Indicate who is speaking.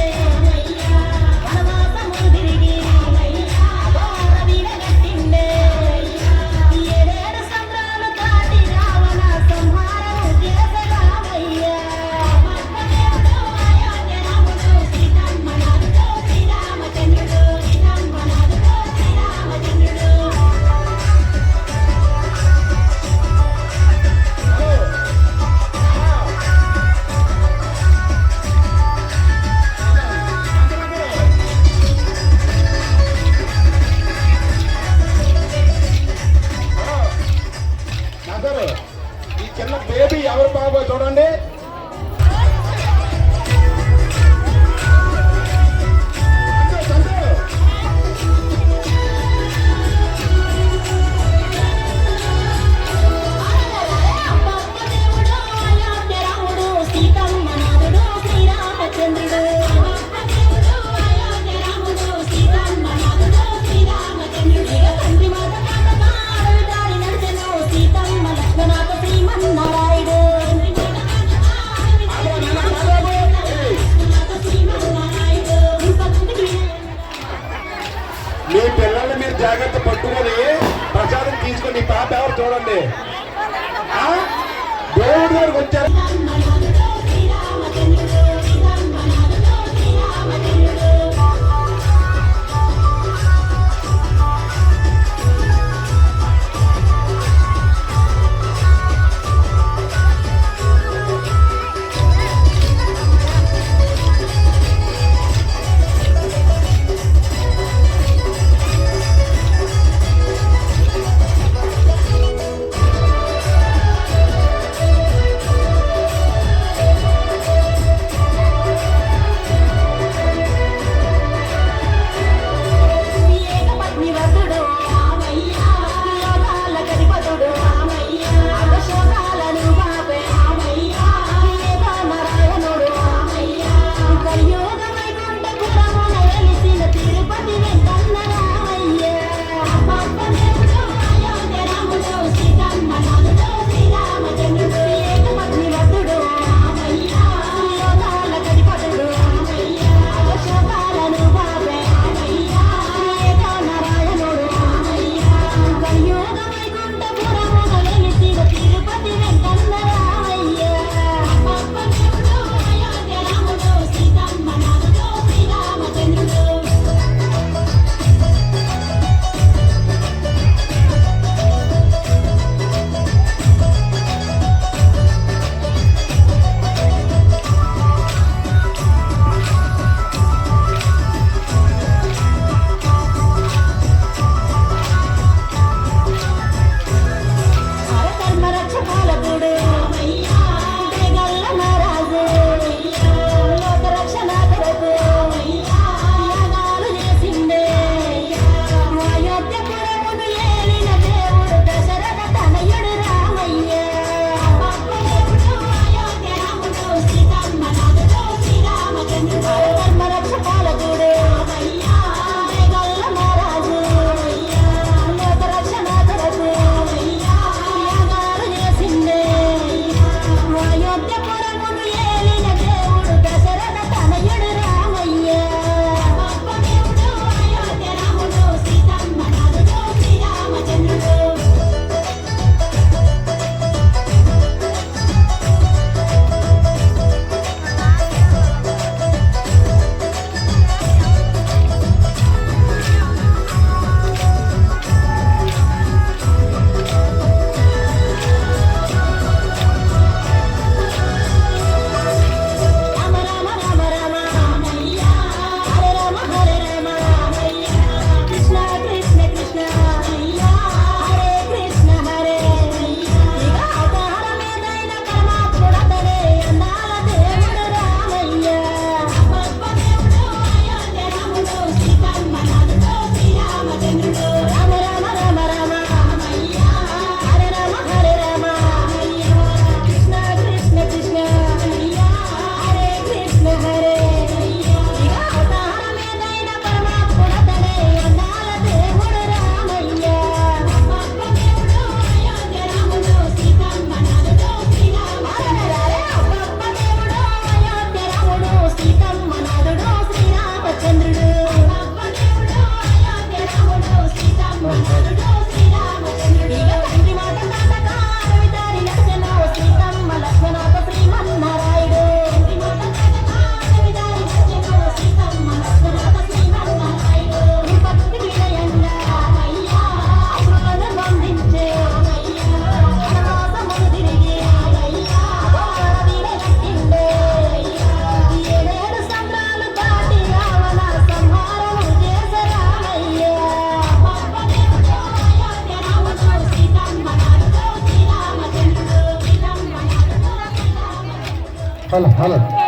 Speaker 1: Thank you.
Speaker 2: ఎవరు ఆ? దేవుడి దగ్గరకు వచ్చారు
Speaker 1: 好了好了。